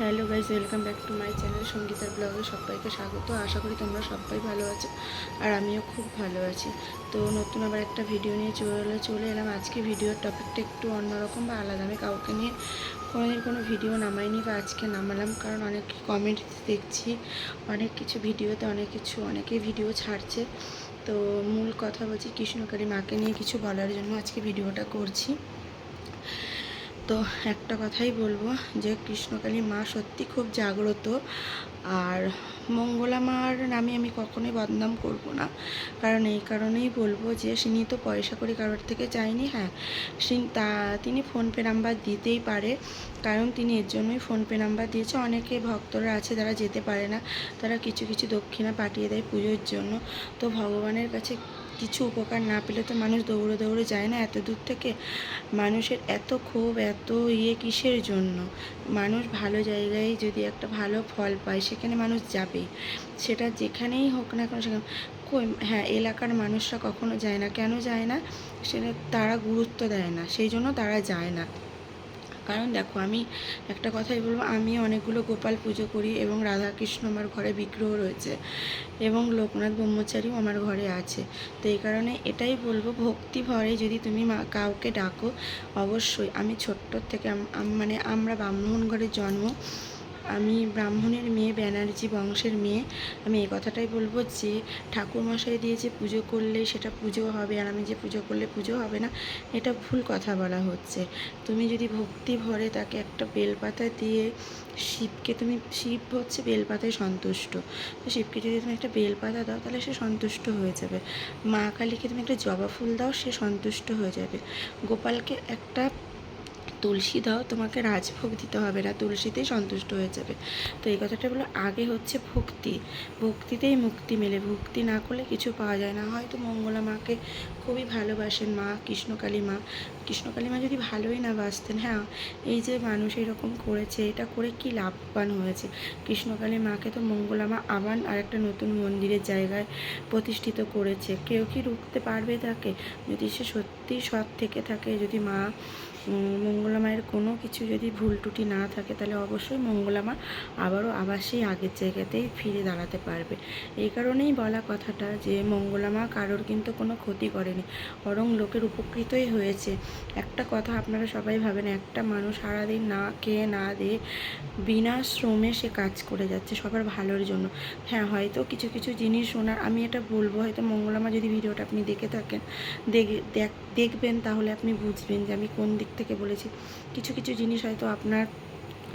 Hello guys welcome back to my channel সঙ্গীতার ব্লগে সবাইকে স্বাগত। আশা করি তোমরা সবাই ভালো আছো আর আমিও খুব ভালো আছি। তো নতুন আবার একটা ভিডিও নিয়ে চলে চলে এলাম। আজকে ভিডিওর টপিকটা একটু অন্যরকম বা আলাদা। আমি কাউকে নিয়ে কোনোদিন কোনো ভিডিও নামাইনি বা আজকে নামালাম কারণ অনেক কমেন্ট দেখছি, অনেক কিছু ভিডিওতে অনেক কিছু অনেকেই ভিডিও ছাড়ছে। তো মূল কথা বলছি কৃষ্ণকালী মাকে নিয়ে কিছু বলার জন্য আজকে ভিডিওটা করছি। তো একটা কথাই বলব যে কৃষ্ণকালী মা সত্যি খুব জাগ্রত। আর মঙ্গলা মার নামে আমি কখনোই বদনাম করব না। কারণ এই কারণেই বলব যে তিনি তো পয়সা করে কারোর থেকে চাইনি হ্যাঁ। সে- তা তিনি ফোনপে নাম্বার দিতেই পারে। কারণ তিনি এর জন্যই ফোনপে নাম্বার দিয়েছে। অনেকে ভক্তরা আছে যারা যেতে পারে না। তারা কিছু কিছু দক্ষিণা পাঠিয়ে দেয় পুজোর জন্য। তো ভগবানের কাছে কিছু উপকার না পেলে তো মানুষ দৌড়ে দৌড়ে যায় না এত দূর থেকে? মানুষের এত ক্ষোভ, এত ইয়ে কিসের জন্য? মানুষ ভালো জায়গায় যদি একটা ভালো ফল পায়, সেখানে মানুষ যাবে সেটা যেখানেই হোক না কেন সেখানে, কই হ্যাঁ এলাকার মানুষরা কখনো যায় না। কেন যায় না? সেটা তারা গুরুত্ব দেয় না। সেই জন্য তারা যায় না। কারণ দেখো আমি একটা কথাই বলব, আমি অনেকগুলো গোপাল পুজো করি এবং রাধাকৃষ্ণ আমার ঘরে বিগ্রহ রয়েছে এবং লোকনাথ ব্রহ্মচারীও আমার ঘরে আছে। তো এই কারণে এটাই বলব, ভক্তি ভরে যদি তুমি কাউকে ডাকো, অবশ্যই। আমি ছোট্ট থেকে মানে আমরা ব্রাহ্মণ ঘরে জন্ম আমি ব্রাহ্মণের মেয়ে, ব্যানার্জি বংশের মেয়ে। আমি এই কথাটাই বলব যে, ঠাকুরমশাই দিয়ে যে পুজো করলে সেটা পুজো হবে আর আমি যে পুজো করলে পুজো হবে না, এটা ভুল কথা বলা হচ্ছে। তুমি যদি ভক্তি ভরে তাকে একটা বেলপাতা দিয়ে শিবকে, তুমি, শিব হচ্ছে বেলপাতায় সন্তুষ্ট। তো শিবকে যদি তুমি একটা বেলপাতা দাও তাহলে সে সন্তুষ্ট হয়ে যাবে। মা কালীকে তুমি একটা জবা ফুল দাও, সে সন্তুষ্ট হয়ে যাবে। গোপালকে একটা তুলসী দাও, তোমাকে রাজভোগ দিতে হবে না, তুলসীতেই সন্তুষ্ট হয়ে যাবে। তো এই কথাটা বলো আগে হচ্ছে ভক্তি। ভক্তিতেই মুক্তি মেলে। ভক্তি না করলে কিছু পাওয়া যায় না। হয়তো মঙ্গলা মাকে খুবই ভালোবাসেন মা, কৃষ্ণকালী মা কৃষ্ণকালী মা যদি ভালোই না বাঁচতেন হ্যাঁ এই যে মানুষ এরকম করেছে, এটা করে কি লাভবান হয়েছে? কৃষ্ণকালী মাকে তো মঙ্গলা মা আবার আরেকটা নতুন মন্দিরের জায়গায় প্রতিষ্ঠিত করেছে। কেউ কি রুখতে পারবে তাকে? যদি সে সত্যি সৎ থেকে থাকে, যদি মা মঙ্গলা মায়ের কোনো কিছু যদি ভুল ত্রুটি না থাকে, তাহলে অবশ্যই মঙ্গলা মা আবারও আবার সেই আগের জায়গাতেই ফিরে দাঁড়াতে পারবে। এই কারণেই বলা কথাটা যে মঙ্গলা মা কারোর কিন্তু কোনো ক্ষতি করেনি, বরং লোকের উপকৃতই হয়েছে। একটা কথা আপনারা সবাই ভাবেন, একটা মানুষ সারাদিন না খেয়ে না দিয়ে বিনা শ্রমে সে কাজ করে যাচ্ছে সবার ভালোর জন্য। হ্যাঁ হয়তো কিছু কিছু জিনিস ওনার আমি এটা বলব, হয়তো মঙ্গলামা যদি ভিডিওটা আপনি দেখে থাকেন, দেখে- দেখ- দেখবেন তাহলে আপনি বুঝবেন যে আমি কোন দিক থেকে বলেছি। কিছু কিছু জিনিস হয়তো আপনার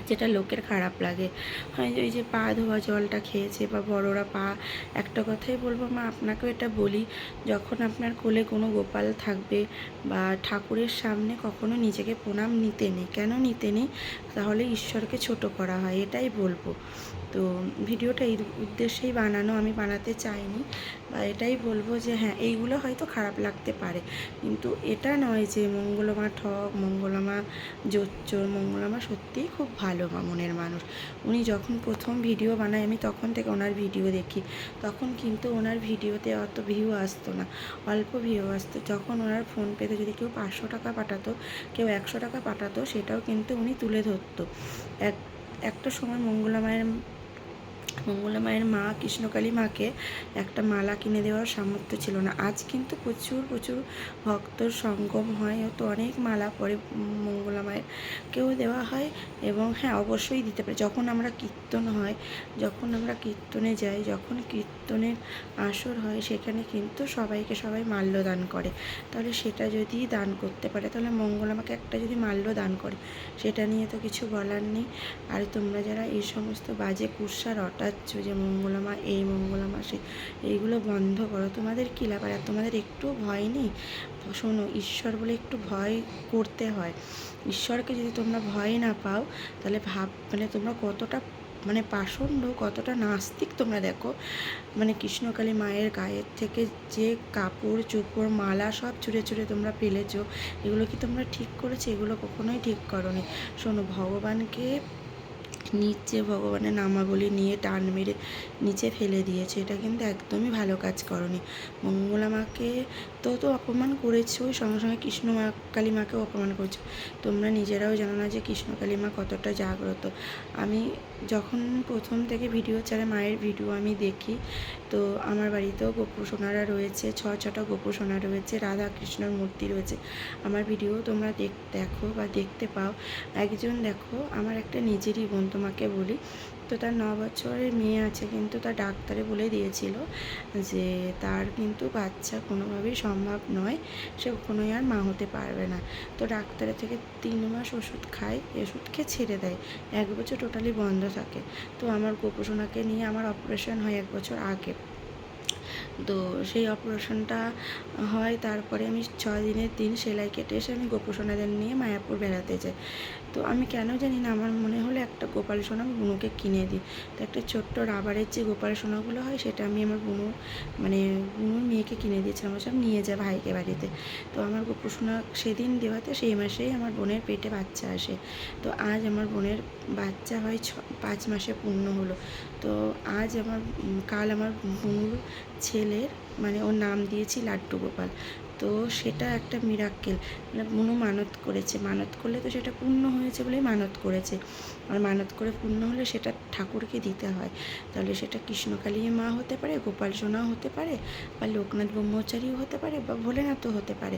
যেটা লোকের খারাপ লাগে। হয় ওই যে পা ধোয়া জলটা খেয়েছে বা বড়রা পা, একটা কথাই বলব মা, আপনাকেও এটা বলি, যখন আপনার কোলে কোনো গোপাল থাকবে বা ঠাকুরের সামনে কখনো নিজেকে প্রণাম নিতে নেই। কেন নিতে নেই? তাহলে ঈশ্বরকে ছোট করা হয়, এটাই বলব। তো ভিডিওটা এই উদ্দেশ্যেই বানানো, আমি বানাতে চাইনি। বা এটাই বলব যে হ্যাঁ এইগুলো হয়তো খারাপ লাগতে পারে। কিন্তু এটা নয় যে মঙ্গলমা ঠক, মঙ্গলমা জোচ্চোর, মঙ্গলমা সত্যিই খুব ভালো মনের মানুষ। উনি যখন প্রথম ভিডিও বানায়, আমি তখন থেকে ওনার ভিডিও দেখি। তখন কিন্তু ওনার ভিডিওতে অত ভিউ আসতো না, অল্প ভিউ আসতো। যখন ওনার ফোন পেতে যদি কেউ পাঁচশো টাকা পাঠাতো, কেউ একশো টাকা পাঠাতো, সেটাও কিন্তু উনি তুলে ধরতো। এক, একটা সময় মঙ্গলা মায়ের মঙ্গলা মায়ের মা কৃষ্ণকালী মাকে একটা মালা কিনে দেওয়ার সামর্থ্য ছিল না। আজ কিন্তু প্রচুর প্রচুর ভক্তর সঙ্গম হয় তো অনেক মালা পরে মঙ্গলা মায়ের কেউ দেওয়া হয় এবং হ্যাঁ অবশ্যই দিতে পারে। যখন আমরা কীর্তন হয়, যখন আমরা কীর্তনে যাই, যখন কীর্তনের আসর হয়, সেখানে কিন্তু সবাইকে সবাই মাল্য দান করে। তাহলে সেটা যদি দান করতে পারে, তাহলে মঙ্গল আমাকে একটা যদি মাল্য দান করে, সেটা নিয়ে তো কিছু বলার নেই। আর তোমরা যারা এই সমস্ত বাজে কুৎসা রটাচ্ছ যে মঙ্গলামা, এই মঙ্গলামা, সে, এইগুলো বন্ধ করো, তোমাদের কী লাভ? আর তোমাদের একটু ভয় নেই? শোনো, ঈশ্বর বলে একটু ভয় করতে হয়। ঈশ্বরকে যদি তোমরা ভয় না পাও, তাহলে ভাব মানে তোমরা কতটা মানে পাষণ্ড কতটা নাস্তিক তোমরা দেখো। মানে কৃষ্ণকালী মায়ের গায়ের থেকে যে কাপড়, চোপড়, মালা সব চুরে চুরে তোমরা ফেলেছো এগুলো কি তোমরা ঠিক করেছ? এগুলো কখনোই ঠিক করনি। শোনো, ভগবানকে নিচে ভগবানের নামাবলী নিয়ে টান মেরে নিচে ফেলে দিয়েছে, এটা কিন্তু একদমই ভালো কাজ করনি। মঙ্গলা মাকে তো তো অপমান করেছ সঙ্গে সঙ্গে কৃষ্ণ মা, কালী মাকেও অপমান করেছ। তোমরা নিজেরাও জানো না যে কৃষ্ণ, কালী মা কতটা জাগ্রত। আমি যখন প্রথম থেকে ভিডিও ছাড়া মায়ের ভিডিও আমি দেখি, তো আমার বাড়িতেও গোপু সোনারা রয়েছে, ছ ছটা গোপুসোনা রয়েছে, রাধা কৃষ্ণর মূর্তি রয়েছে। আমার ভিডিও তোমরা দেখ, দেখো বা দেখতে পাও। একজন দেখো, আমার একটা নিজেরই বোন তোমাকে বলি তো তার ন বছরের মেয়ে আছে কিন্তু তার ডাক্তারে বলে দিয়েছিল যে তার কিন্তু বাচ্চা কোনোভাবেই সম্ভব নয়, সে কখনোই আর মা হতে পারবে না। তো ডাক্তারের থেকে তিন মাস ওষুধ খায় ওষুধকে ছেড়ে দেয়, এক বছর টোটালি বন্ধ থাকে। তো আমার গোপোষণাকে নিয়ে আমার অপারেশন হয় এক বছর আগে। তো সেই অপারেশনটা হয়, তারপরে আমি ছ দিনের দিন সেলাই কেটে এসে আমি গোপোষণাদের নিয়ে মায়াপুর বেড়াতে যাই। তো আমি কেন জানি না, আমার মনে হলো একটা গোপাল সোনা আমি বুনুকে কিনে দিই। তো একটা ছোট্ট রাবারের যে গোপাল সোনাগুলো হয়, সেটা আমি আমার বুনু মানে বুনুর মেয়েকে কিনে দিয়েছিলাম। বলছিলাম নিয়ে যা ভাইকে বাড়িতে। তো আমার গোপল সোনা সেদিন দেওয়াতে, সেই মাসেই আমার বোনের পেটে বাচ্চা আসে। তো আজ আমার বোনের বাচ্চা হয় ছ, পাঁচ মাসে পূর্ণ হলো। তো আজ আমার, কাল আমার বুনুর ছেলের মানে ওর নাম দিয়েছি লাড্ডু গোপাল। তো সেটা একটা মিরাক্কেল মানে বুনু মানত করেছে। মানত করলে তো সেটা পূর্ণ হয়েছে বলেই মানত করেছে। আর মানত করে পূর্ণ হলে সেটা ঠাকুরকে দিতে হয়। তাহলে সেটা কৃষ্ণকালী মা হতে পারে, গোপাল সোনাও হতে পারে, বা লোকনাথ ব্রহ্মচারীও হতে পারে, বা ভোলেনাথও হতে পারে।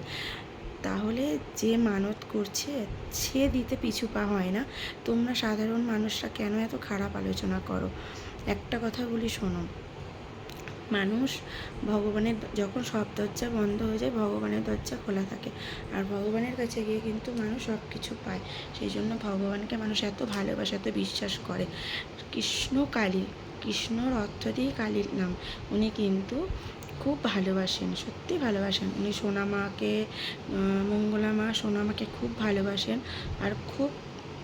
তাহলে যে মানত করছে, সে দিতে পিছু পা হয় না। তোমরা সাধারণ মানুষরা কেন এত খারাপ আলোচনা করো? একটা কথা বলি শোনো। মানুষ ভগবানের যখন সব দরজা বন্ধ হয়ে যায়, ভগবানের দরজা খোলা থাকে। আর ভগবানের কাছে গিয়ে কিন্তু মানুষ সব কিছু পায়। সেই জন্য ভগবানকে মানুষ এত ভালোবাসে, এত বিশ্বাস করে। কৃষ্ণ কালী, কৃষ্ণর অর্থ দিয়ে কালীর নাম। উনি কিন্তু খুব ভালোবাসেন, সত্যি ভালোবাসেন। উনি সোনামাকে মঙ্গলা মা সোনামাকে খুব ভালোবাসেন। আর খুব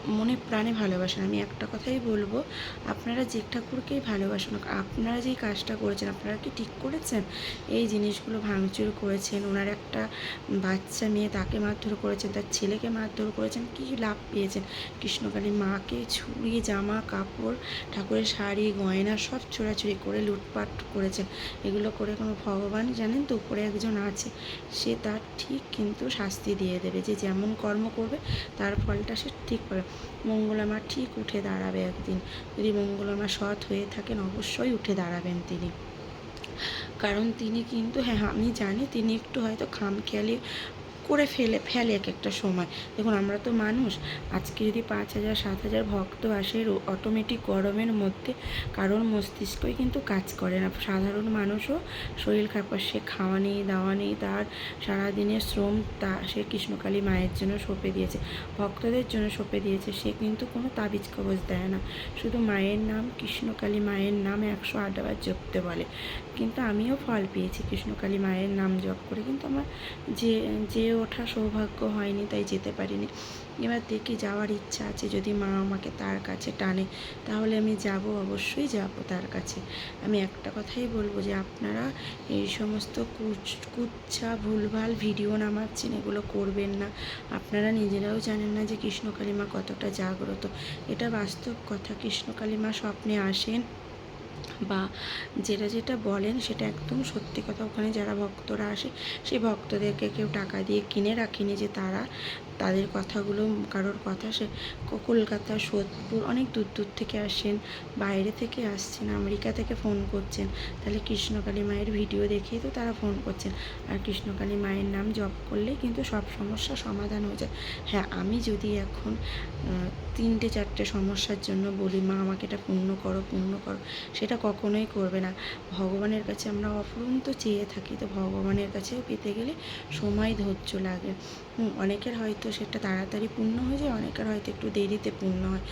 মনে প্রাণে ভালোবাসেন। আমি একটা কথাই বলব, আপনারা যে ঠাকুরকেই ভালোবাসুন, আপনারা যেই কাজটা করেছেন, আপনারা কি ঠিক করেছেন? এই জিনিসগুলো ভাঙচুর করেছেন, ওনার একটা বাচ্চা মেয়ে তাকে মারধর করেছেন, তার ছেলেকে মারধর করেছেন, কী লাভ পেয়েছেন? কৃষ্ণকালী মাকে ছুরি, জামা, কাপড়, ঠাকুরের শাড়ি, গয়না সব ছোড়াছুড়ি করে লুটপাট করেছেন। এগুলো করে কোনো ভগবান জানেন তো, উপরে একজন আছে, সে তার ঠিক কিন্তু শাস্তি দিয়ে দেবে। যে যেমন কর্ম করবে, তার ফলটা সে ঠিক পাবে। মঙ্গলামা ঠিক উঠে দাঁড়াবে একদিন। যদি মঙ্গলামা সৎ হয়ে থাকেন, অবশ্যই উঠে দাঁড়াবেন তিনি। কারণ তিনি কিন্তু হ্যাঁ আমি জানি তিনি একটু হয়তো খামখেয়ালি করে ফেলে ফেলে এক একটা সময়। দেখুন, আমরা তো মানুষ। আজকে যদি পাঁচ হাজার, সাত হাজার ভক্ত আসে অটোমেটিক গরমের মধ্যে কারোর মস্তিষ্কই কিন্তু কাজ করে না। সাধারণ মানুষও শরীর খারাপ সে খাওয়া নেই, দাওয়া নেই, তার সারাদিনের শ্রম তা, সে কৃষ্ণকালী মায়ের জন্য সঁপে দিয়েছে, ভক্তদের জন্য সঁপে দিয়েছে, সে কিন্তু কোনো তাবিজ কবজ দেয় না। শুধু মায়ের নাম কৃষ্ণকালী মায়ের নাম একশো আটবার জপতে বলে। কিন্তু আমিও ফল পেয়েছি কৃষ্ণকালী মায়ের নাম জপ করে। কিন্তু আমার যে যে ওঠা সৌভাগ্য হয়নি, তাই যেতে পারিনি। এবার দেখি যাওয়ার ইচ্ছা আছে, যদি মা আমাকে তার কাছে টানে, তাহলে আমি যাব, অবশ্যই যাব তার কাছে। আমি একটা কথাই বলব যে, আপনারা এই সমস্ত কুচ, কুচ্ছা, ভুলভাল ভিডিও নামাচ্ছেন, এগুলো করবেন না। আপনারা নিজেরাও জানেন না যে কৃষ্ণকালী মা কতটা জাগ্রত। এটা বাস্তব কথা, কৃষ্ণকালী মা স্বপ্নে আসেন। বা যেটা যেটা বলেন সেটা একদম সত্যি কথা। ওখানে যারা ভক্তরা আসে, সেই ভক্তদেরকে কেউ টাকা দিয়ে কিনে রাখেনি যে তারা তাদের কথাগুলো, কারোর কথা সে কলকাতা, সোদপুর অনেক দূর দূর থেকে আসেন, বাইরে থেকে আসছেন, আমেরিকা থেকে ফোন করছেন। তাহলে কৃষ্ণকালী মায়ের ভিডিও দেখেই তো তারা ফোন করছেন। আর কৃষ্ণকালী মায়ের নাম জপ করলে কিন্তু সব সমস্যা সমাধান হয়ে যায়। হ্যাঁ আমি যদি এখন তিনটে, চারটে সমস্যার জন্য বলি, মা, আমাকে এটা পূর্ণ করো পূর্ণ করো। সেটা কখনোই করবে না। ভগবানের কাছে আমরা অফুরন্ত চেয়ে থাকি, তো ভগবানের কাছেও পেতে গেলে সময় ধৈর্য লাগে। অনেকের হয়তো সেটা তাড়াতাড়ি পূর্ণ হয়ে যায়, অনেকের হয়তো একটু দেরিতে পূর্ণ হয়।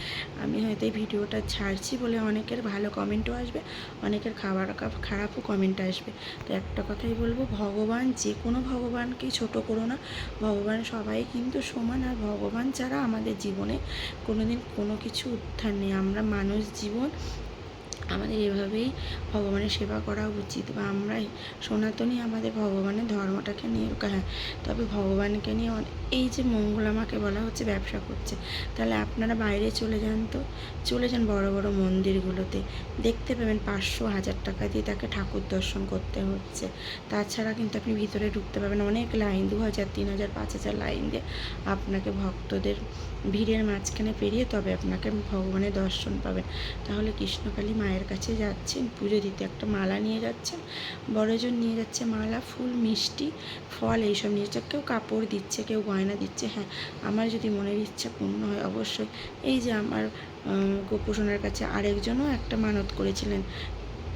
আমি হয়তো এই ভিডিওটা ছাড়ছি বলে অনেকের ভালো কমেন্টও আসবে, অনেকের খাবার খারাপও কমেন্ট আসবে। তো একটা কথাই বলব, ভগবান যে কোনো ভগবানকেই ছোট করো না। ভগবান সবাই কিন্তু সমান, আর ভগবান ছাড়া আমাদের জীবনে কোনোদিন কোনো কিছু উত্থান নেই। আমরা মানুষ জীবন আমাদের এভাবেই ভগবানের সেবা করা উচিত বা আমরাই সনাতনই আমাদের ভগবানের ধর্মটাকে নিয়ে হ্যাঁ তবে ভগবানকে নিয়ে এই যে মঙ্গলামাকে বলা হচ্ছে, ব্যবসা করছে, তাহলে আপনারা বাইরে চলে যান তো। চলে যান বড় বড় মন্দিরগুলোতে। দেখতে পাবেন পাঁচশো হাজার টাকা দিয়ে তাকে ঠাকুর দর্শন করতে হচ্ছে। তাছাড়া কিন্তু আপনি ভিতরে ঢুকতে পারবেন অনেক লাইন, দু হাজার, তিন হাজার, পাঁচ হাজার লাইন দিয়ে আপনাকে ভক্তদের ভিড়ের মাঝখানে পেরিয়ে তবে আপনাকে ভগবানের দর্শন পাবেন। তাহলে কৃষ্ণকালী মায়ের কাছে যাচ্ছেন, পুজো দিতে একটা মালা নিয়ে যাচ্ছেন, বড়জন নিয়ে যাচ্ছে মালা, ফুল, মিষ্টি, ফল এইসব নিয়ে যাচ্ছে। কেউ কাপড় দিচ্ছে, কেউ গয়না দিচ্ছে হ্যাঁ আমার যদি মনের ইচ্ছা পূর্ণ হয় অবশ্যই। এই যে আমার গোপোষণার কাছে আরেকজনও একটা মানত করেছিলেন,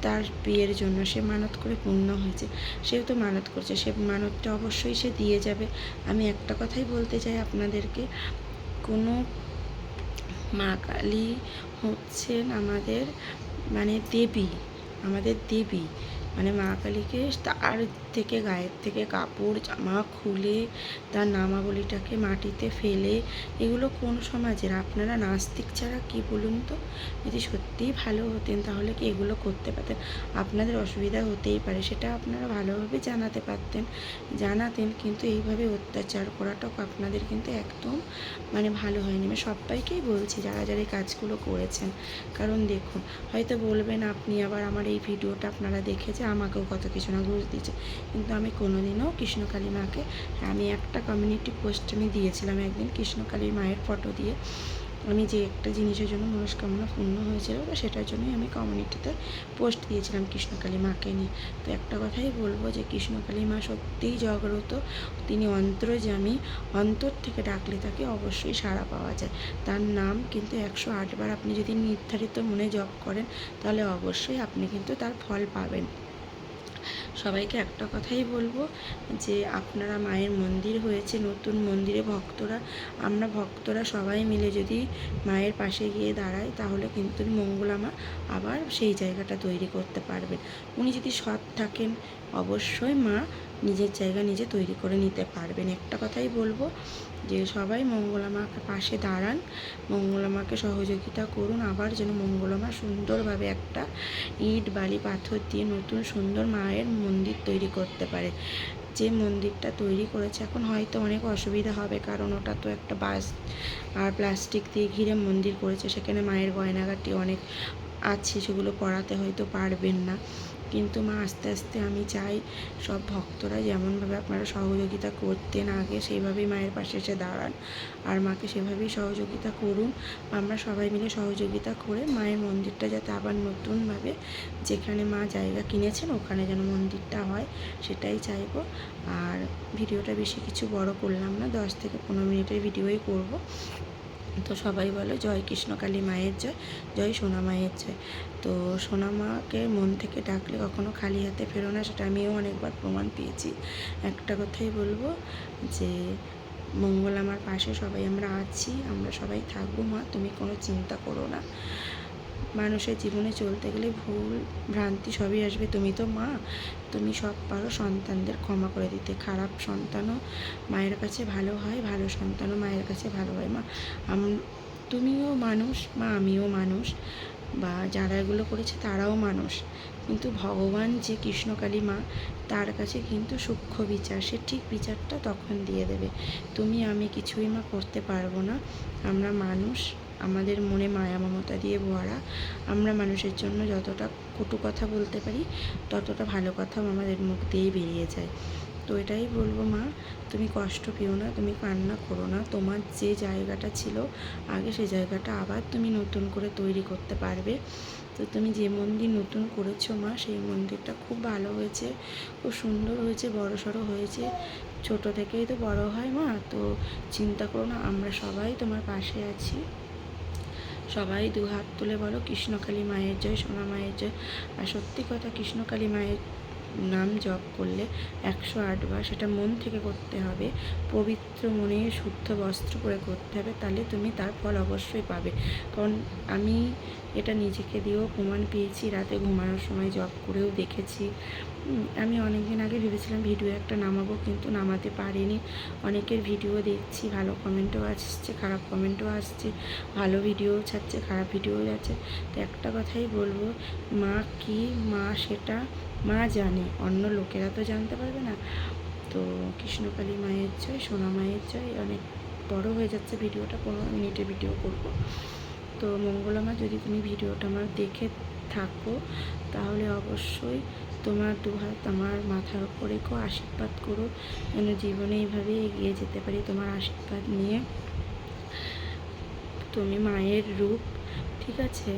তার বিয়ের জন্য সে মানত করে পূর্ণ হয়েছে। সেও তো মানত করছে, সে মানতটা অবশ্যই সে দিয়ে যাবে। আমি একটা কথাই বলতে চাই আপনাদেরকে কোনো মা কালী হচ্ছেন আমাদের মানে দেবী আমাদের দেবী। মানে মা কালীকে তার থেকে গায়ের থেকে কাপড়, জামা খুলে তার নামাবলিটাকে মাটিতে ফেলে। এগুলো কোন সমাজের? আপনারা নাস্তিক ছাড়া কি বলুন তো? যদি সত্যিই ভালো হতেন তাহলে কি এগুলো করতে পারতেন? আপনাদের অসুবিধা হতেই পারে, সেটা আপনারা ভালোভাবে জানাতে পারতেন, জানাতেন। কিন্তু এইভাবে অত্যাচার করাটা আপনাদের কিন্তু একদম মানে ভালো হয়নি। আমি সবাইকেই বলছি যারা যারা এই কাজগুলো করেছেন। কারণ দেখুন, হয়তো বলবেন আপনি আবার আমার এই ভিডিওটা আপনারা দেখেছে আমাকেও কত কিছু না ঘুষ দিয়েছে। কিন্তু আমি কোনোদিনও কৃষ্ণকালী মাকে, আমি একটা কমিউনিটি পোস্ট আমি দিয়েছিলাম একদিন কৃষ্ণকালী মায়ের ফটো দিয়ে। আমি যে একটা জিনিসের জন্য মনস্কামনা পূর্ণ হয়েছিল, তো সেটার জন্যই আমি কমিউনিটিতে পোস্ট দিয়েছিলাম কৃষ্ণকালী মাকে নিয়ে। তো একটা কথাই বলব যে কৃষ্ণকালী মা সত্যিই জাগ্রত। তিনি অন্তর্যামী, অন্তর থেকে ডাকলে তাকে অবশ্যই সাড়া পাওয়া যায়। তার নাম কিন্তু একশো আটবার আপনি যদি নির্ধারিত মনে জপ করেন, তাহলে অবশ্যই আপনি কিন্তু তার ফল পাবেন। সবাইকে একটা কথাই বলব যে আপনারা মায়ের মন্দির হয়েছে, নতুন মন্দিরে ভক্তরা, আমরা ভক্তরা সবাই মিলে যদি মায়ের পাশে গিয়ে দাঁড়াই তাহলে কিন্তু মঙ্গলামা আবার সেই জায়গাটা তৈরি করতে পারবেন। উনি যদি সৎ থাকেন, অবশ্যই মা নিজের জায়গা নিজে তৈরি করে নিতে পারবেন। একটা কথাই বলব যে সবাই মঙ্গলামাকে পাশে দাঁড়ান মঙ্গলামাকে সহযোগিতা করুন, আবার যেন মঙ্গলামা সুন্দরভাবে একটা ইট, বালি, পাথর দিয়ে নতুন সুন্দর মায়ের মন্দির তৈরি করতে পারে। যে মন্দিরটা তৈরি করেছে এখন হয়তো অনেক অসুবিধা হবে, কারণ ওটা তো একটা বাস আর প্লাস্টিক দিয়ে ঘিরে মন্দির করেছে, সেখানে মায়ের গয়নাগাটি অনেক আছে, সেগুলো পড়াতে হয়তো পারবেন না। কিন্তু মা, আস্তে আস্তে আমি চাই সব ভক্তরা যেমনভাবে আপনারা সহযোগিতা করতেন আগে সেইভাবেই মায়ের পাশে এসে দাঁড়ান। আর মাকে সেভাবেই সহযোগিতা করুন। আমরা সবাই মিলে সহযোগিতা করে মায়ের মন্দিরটা যাতে আবার নতুনভাবে যেখানে মা জায়গা কিনেছেন, ওখানে যেন মন্দিরটা হয়, সেটাই চাইব। আর ভিডিওটা বেশি কিছু বড় করলাম না, দশ থেকে পনেরো মিনিটের ভিডিওই করব। তো সবাই বলে, জয় কৃষ্ণকালী মায়ের জয় জয় সোনা মায়ের জয়। তো সোনা মাকে মন থেকে ডাকলে কখনো খালি হাতে ফেরো না, সেটা আমিও অনেকবার প্রমাণ পেয়েছি। একটা কথাই বলব যে, মঙ্গল আমার পাশে, সবাই আমরা আছি, আমরা সবাই থাকব মা, তুমি কোনো চিন্তা করো না। মানুষের জীবনে চলতে গেলে ভুল, ভ্রান্তি সবই আসবে। তুমি তো মা, তুমি সব পারো সন্তানদের ক্ষমা করে দিতে। খারাপ সন্তানও মায়ের কাছে ভালো হয়, ভালো সন্তানও মায়ের কাছে ভালো হয়। মা তুমিও মানুষ, মা আমিও মানুষ, বা যারা এগুলো করেছে তারাও মানুষ। কিন্তু ভগবান যে কৃষ্ণকালী মা, তার কাছে কিন্তু সূক্ষ্ম বিচার। সে ঠিক বিচারটা তখন দিয়ে দেবে। তুমি, আমি কিছুই মা করতে পারব না। আমরা মানুষ আমাদের মনে মায়া মমতা দিয়ে ভরা। আমরা মানুষের জন্য যতটা কটু কথা বলতে পারি, ততটা ভালো কথাও আমাদের মুখ দিয়েই বেরিয়ে যায়। তো এটাই বলব মা, তুমি কষ্ট পেও না, তুমি কান্না করো না। তোমার যে জায়গাটা ছিল, আগে সেই জায়গাটা আবার তুমি নতুন করে তৈরি করতে পারবে। তো তুমি যে মন্দির নতুন করেছ মা, সেই মন্দিরটা খুব ভালো হয়েছে, খুব সুন্দর হয়েছে, বড় সড়ো হয়েছে। ছোট থেকেই তো বড় হয় মা, তো চিন্তা করো না, আমরা সবাই তোমার পাশে আছি। সবাই দু হাত তুলে বলো, কৃষ্ণকালী মায়ের জয়, সোনা মায়ের জয়। আর সত্যি কথা, কৃষ্ণকালী মায়ের নাম জপ করলে একশো আটবার সেটা মন থেকে করতে হবে, পবিত্র মনে শুদ্ধ বস্ত্র পরে করতে হবে, তাহলে তুমি তার ফল অবশ্যই পাবে। কারণ আমি এটা নিজেকে দিয়েও প্রমাণ পেয়েছি, রাতে ঘুমানোর সময় জপ করেও দেখেছি। আমি অনেক দিন আগে ভেবেছিলাম ভিডিও একটা নামাবো, কিন্তু নামাতে পারিনি। অনেকের ভিডিও দেখছি, ভালো কমেন্টও আসছে, খারাপ কমেন্টও আসছে, ভালো ভিডিও ছাড়ছে, খারাপ ভিডিও যাচ্ছে। তো একটা কথাই বলব, মা কি মা সেটা মা জানে, অন্য লোকেরা তো জানতে পারবে না। তো কৃষ্ণকালী মায়ের জয়, সোনা মায়ের জয়, অনেক বড় হয়ে যাচ্ছে ভিডিওটা, পনেরো মিনিটের ভিডিও করব। তো মঙ্গলামা, যদি তুমি ভিডিওটা আমার দেখে থাকো, তাহলে অবশ্যই তোমার দুহাত আমার মাথার উপর রেখো, আশীর্বাদ করো, যেন জীবনে এইভাবে এগিয়ে যেতে পারি। তোমার আশীর্বাদ নিয়ে তুমি মায়ের রূপ, ঠিক আছে?